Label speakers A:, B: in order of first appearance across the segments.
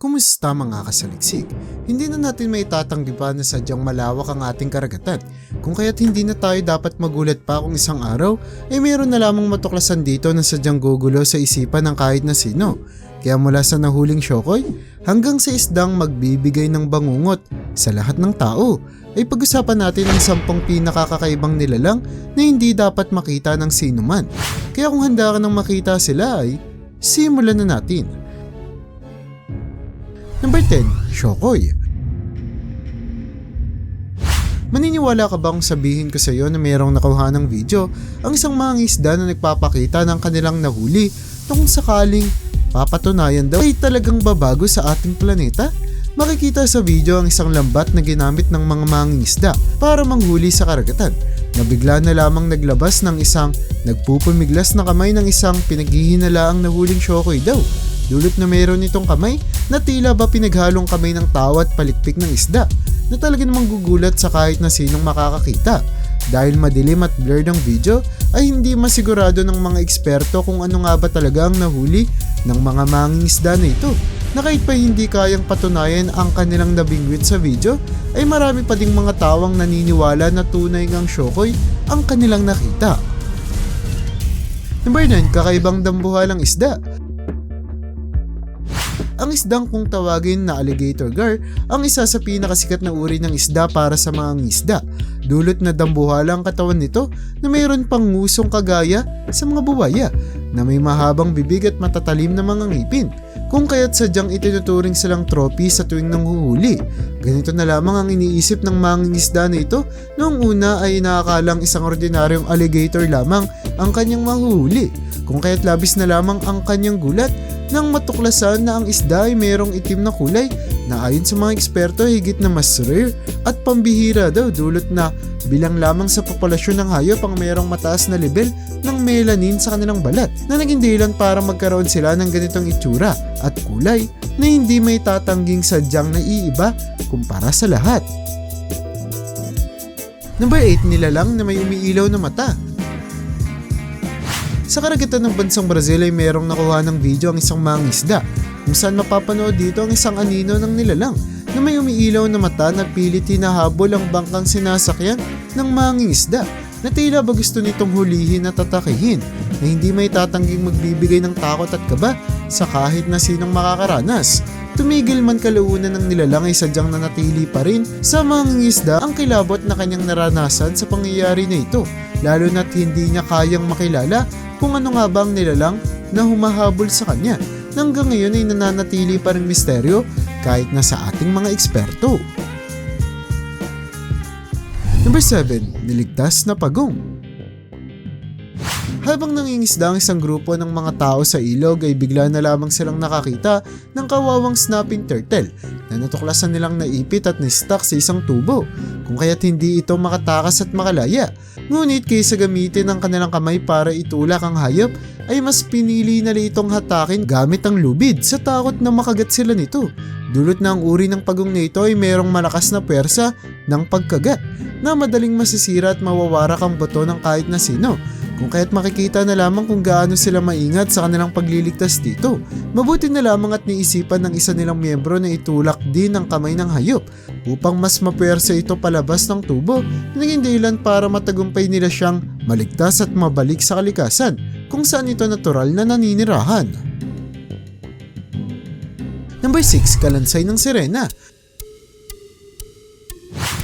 A: Kumusta mga kasaliksik? Hindi na natin may tatanggi pa na sadyang malawak ang ating karagatan. Kung kaya't hindi na tayo dapat magulat pa kung isang araw ay mayroon na lamang matuklasan dito na sadyang gugulo sa isipan ng kahit na sino. Kaya mula sa nahuling syokoy hanggang sa isdang magbibigay ng bangungot sa lahat ng tao ay pag-usapan natin ang sampung pinakakakaibang nilalang na hindi dapat makita ng sino man. Kaya kung handa ka nang makita sila ay simulan na natin. Number 10, Shokoy. Maniniwala ka bang sabihin ko sa iyo na mayroong nakuha ng video ang isang mga isda na nagpapakita ng kanilang nahuli na kung sakaling papatunayan daw ay talagang babago sa ating planeta? Makikita sa video ang isang lambat na ginamit ng mga mangingisda para manghuli sa karagatan na bigla na lamang naglabas ng isang nagpupumiglas na kamay ng isang pinaghihinalaang nahuling shokoy daw Dulot na mayroon itong kamay na tila ba pinaghalong kamay ng tao at palikpik ng isda na talaga namang gugulat sa kahit na sinong makakakita. Dahil madilim at blurred ang video ay hindi masigurado ng mga eksperto kung ano nga ba talaga ang nahuli ng mga manging isda na ito na kahit pa hindi kayang patunayan ang kanilang nabingwit sa video ay marami pa ding mga tawang naniniwala na tunay ngang shokoy ang kanilang nakita. Number 9, kakaibang dambuhalang isda ang isdang kung tawagin na alligator gar ang isa sa pinakasikat na uri ng isda para sa mga isda. Dulot na dambuhala ang katawan nito na mayroon pang ngusong kagaya sa mga buwaya na may mahabang bibig at matatalim na mga ngipin kung kaya't sadyang itinuturing silang trophy sa tuwing nanghuhuli. Ganito na lamang ang iniisip ng mga isda na ito noong una ay nakakalang isang ordinaryong alligator lamang ang kanyang mahuhuli kung kaya't labis na lamang ang kanyang gulat nang matuklasan na ang isda ay mayroong itim na kulay na ayon sa mga eksperto higit na mas rare at pambihira daw dulot na bilang lamang sa populasyon ng hayop ang mayroong mataas na level ng melanin sa kanilang balat na naging dahilan para magkaroon sila ng ganitong itsura at kulay na hindi may tatangging sadyang naiiba kumpara sa lahat. Number 8 nilalang na may umiilaw na mata sa karagatan ng bansang Brazil ay mayroong nakuha ng video ang isang mangisda kung saan mapapanood dito ang isang anino ng nilalang na may umiilaw na mata na pilit hinahabol ang bangkang sinasakyan ng mangingisda na tila ba gusto nitong hulihin at tatakihin na hindi may tatangging magbibigay ng takot at kaba sa kahit na sinong makakaranas. Tumigil man kalaunan ng nilalang ay sadyang nanatili pa rin sa mangingisda ang kilabot na kanyang naranasan sa pangyayari na ito lalo na't hindi niya kayang makilala kung ano nga ba ang nilalang na humahabol sa kanya. Hanggang ngayon ay nananatili pa rin misteryo kahit na sa ating mga eksperto. Number 7. Niligtas na pagong habang nangingisda ang isang grupo ng mga tao sa ilog ay bigla na lamang silang nakakita ng kawawang snapping turtle na natuklasan nilang naipit at nistak sa isang tubo kung kaya't hindi ito makatakas at makalaya. Ngunit kaysa gamitin ang kanilang kamay para itulak ang hayop ay mas pinili na itong hatakin gamit ang lubid sa takot na makagat sila nito. Dulot na ang uri ng pagong na ito ay mayroong malakas na pwersa ng pagkagat na madaling masisira at mawawarak ang buto ng kahit na sino kung kaya't makikita na lamang kung gaano sila maingat sa kanilang pagliligtas dito. Mabuti na lamang at niisipan ng isa nilang miyembro na itulak din ang kamay ng hayop upang mas mapuwersa ito palabas ng tubo na naging dahilan para matagumpay nila siyang maligtas at mabalik sa kalikasan kung saan ito natural na naninirahan. Number 6, Kalansay ng Sirena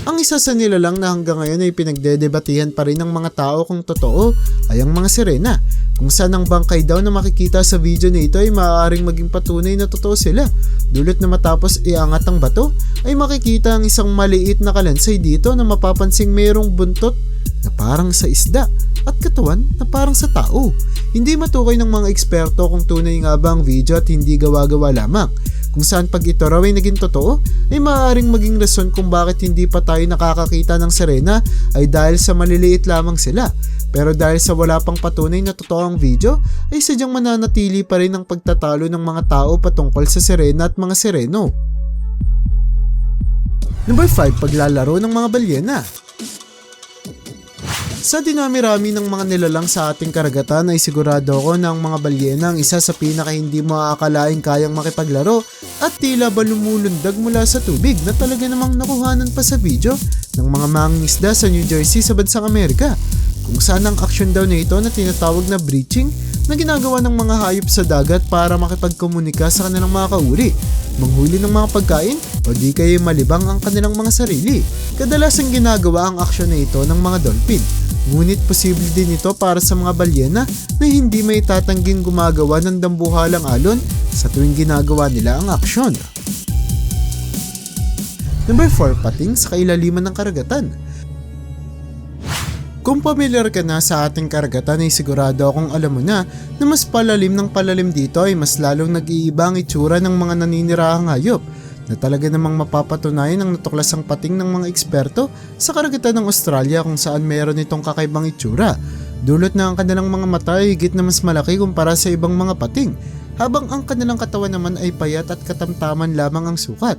A: ang isa sa nilalang na hanggang ngayon ay pinagdedebatihan pa rin ng mga tao kung totoo ay ang mga sirena. Kung saan ang bangkay daw na makikita sa video nito ay maaaring maging patunay na totoo sila. Dulot na matapos iangat ang bato ay makikita ang isang maliit na kalansay dito na mapapansing mayroong buntot na parang sa isda at katawan na parang sa tao. Hindi matukoy ng mga eksperto kung tunay nga ba ang video at hindi gawa-gawa lamang kung saan pag ito raw ay naging totoo, ay maaaring maging rason kung bakit hindi pa tayo nakakakita ng Serena ay dahil sa maliliit lamang sila. Pero dahil sa wala pang patunay na totoo ang video, ay sadyang mananatili pa rin ang pagtatalo ng mga tao patungkol sa Serena at mga Sereno. Number 5, paglalaro ng mga balyena. Sa dinami-rami ng mga nilalang sa ating karagatan ay sigurado ako na ang mga balyena ang isa sa pinaka hindi mo aakalaing kayang makipaglaro at tila ba lumulundag mula sa tubig na talaga namang nakuhanan pa sa video ng mga mangingisda sa New Jersey sa bansang Amerika kung saan ang action daw na ito na tinatawag na breaching na ginagawa ng mga hayop sa dagat para makipagkomunika sa kanilang mga kauri, manghuli ng mga pagkain o di kaya malibang ang kanilang mga sarili. Kadalasang ginagawa ang aksyon na ito ng mga dolphin. Ngunit posible din ito para sa mga balyena na hindi may tatangging gumagawa ng dambuhalang alon sa tuwing ginagawa nila ang aksyon. Number 4, pating sa kailaliman ng karagatan. Kung pamilyar ka na sa ating karagatan ay sigurado akong alam mo na na mas palalim ng palalim dito ay mas lalong nag-iiba ang itsura ng mga naninirahang hayop na talaga namang mapapatunayan ang natuklasang pating ng mga eksperto sa karagatan ng Australia kung saan meron itong kakaibang itsura. Dulot na ang kanilang mga mata ay higit na mas malaki kumpara sa ibang mga pating, habang ang kanilang katawan naman ay payat at katamtaman lamang ang sukat.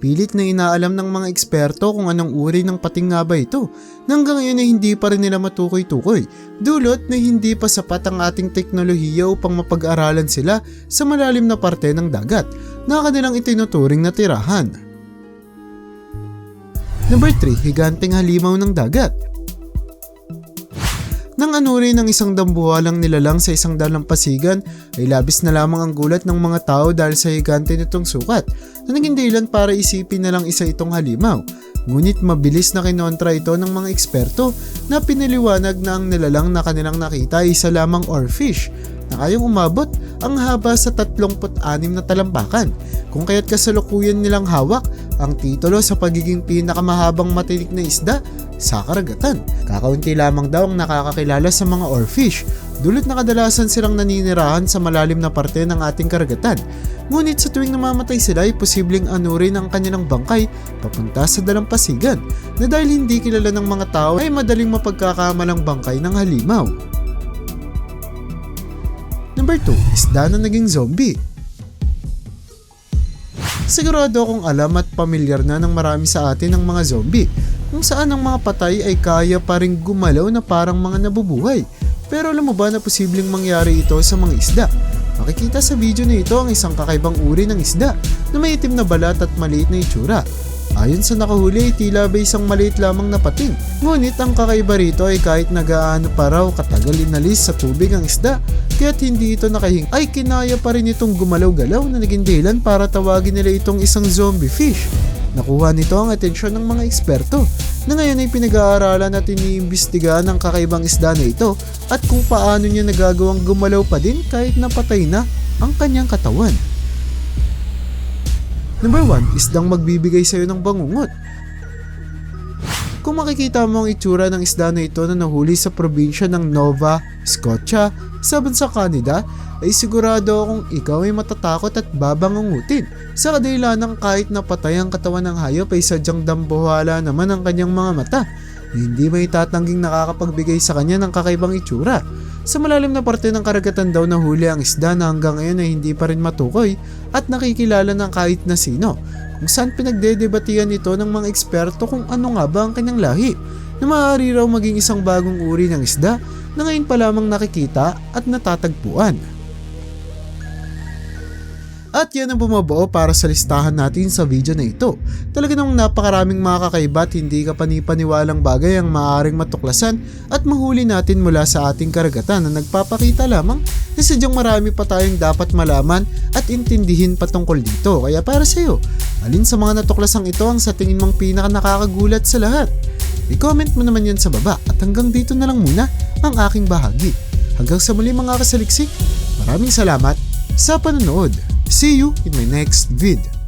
A: Pilit na inaalam ng mga eksperto kung anong uri ng pating nga ba ito. Na hanggang ngayon ay hindi pa rin nila matukoy-tukoy. Dulot na hindi pa sapat ang ating teknolohiya upang mapag-aralan sila sa malalim na parte ng dagat na kanilang itinuturing na tirahan. Number 3, higanteng halimaw ng dagat. Nang anuri ng isang dambuhalang nilalang sa isang dalampasigan ay labis na lamang ang gulat ng mga tao dahil sa higante nitong sukat na naging dahilan para isipin na lang isa itong halimaw. Ngunit mabilis na kinontra ito ng mga eksperto na pinaliwanag na ang nilalang na kanilang nakita ay isa lamang oarfish na kayang umabot ang haba sa 36 na talampakan kung kaya't kasalukuyan nilang hawak ang titulo sa pagiging pinakamahabang matinik na isda sa karagatan. Kakaunti lamang daw ang nakakakilala sa mga oarfish, dulot na kadalasan silang naninirahan sa malalim na parte ng ating karagatan. Ngunit sa tuwing namamatay sila ay posibleng anurin ang kanilang bangkay papunta sa dalampasigan na dahil hindi kilala ng mga tao ay madaling mapagkakamalang bangkay ng halimaw. Number 2, isda na naging zombie. Sigurado akong alam at pamilyar na ng marami sa atin ang mga zombie, kung saan ang mga patay ay kaya pa rin gumalaw na parang mga nabubuhay. Pero alam mo ba na posibleng mangyari ito sa mga isda? Makikita sa video na ito ang isang kakaibang uri ng isda na may itim na balat at maliit na itsura. Ayon sa nakahuli tila ba isang maliit lamang na pating. Ngunit ang kakaiba rito ay kahit nagaano pa raw katagal inalis sa tubig ang isda, kaya't hindi ito nakahing ay kinaya pa rin itong gumalaw-galaw na naging dahilan para tawagin nila itong isang zombie fish. Nakuha nito ang atensyon ng mga eksperto na ngayon ay pinag-aaralan at iniimbestigahan ang kakaibang isda na ito at kung paano niya nagagawang gumalaw pa din kahit napatay na ang kanyang katawan. Number 1, isdang magbibigay sa'yo ng bangungot. Kung makikita mo ang itsura ng isda na ito na nahuli sa probinsya ng Nova Scotia sa bansa Canada, ay sigurado akong ikaw ay matatakot at babangungutin. Sa kadahilan ng kahit napatay ang katawan ng hayop ay sadyang dambuhala naman ang kanyang mga mata. Na hindi may tatangging nakakapagbigay sa kanya ng kakaibang itsura. Sa malalim na parte ng karagatan daw nahuli ang isda na hanggang ngayon ay hindi pa rin matukoy at nakikilala ng kahit na sino kung saan pinagdedebatihan ito ng mga eksperto kung ano nga ba ang kanyang lahi na maaari raw maging isang bagong uri ng isda na ngayon pa lamang nakikita at natatagpuan. At yan ang bumabuo para sa listahan natin sa video na ito. Talaga namang napakaraming mga kakaiba at hindi ka panipaniwalang bagay ang maaaring matuklasan at mahuli natin mula sa ating karagatan na nagpapakita lamang na sadyang marami pa tayong dapat malaman at intindihin patungkol dito. Kaya para sa iyo, alin sa mga natuklasang ito ang sa tingin mong pinaka nakakagulat sa lahat? I-comment mo naman yan sa baba at hanggang dito na lang muna ang aking bahagi. Hanggang sa muli mga kasaliksik, maraming salamat sa panonood. See you in my next vid.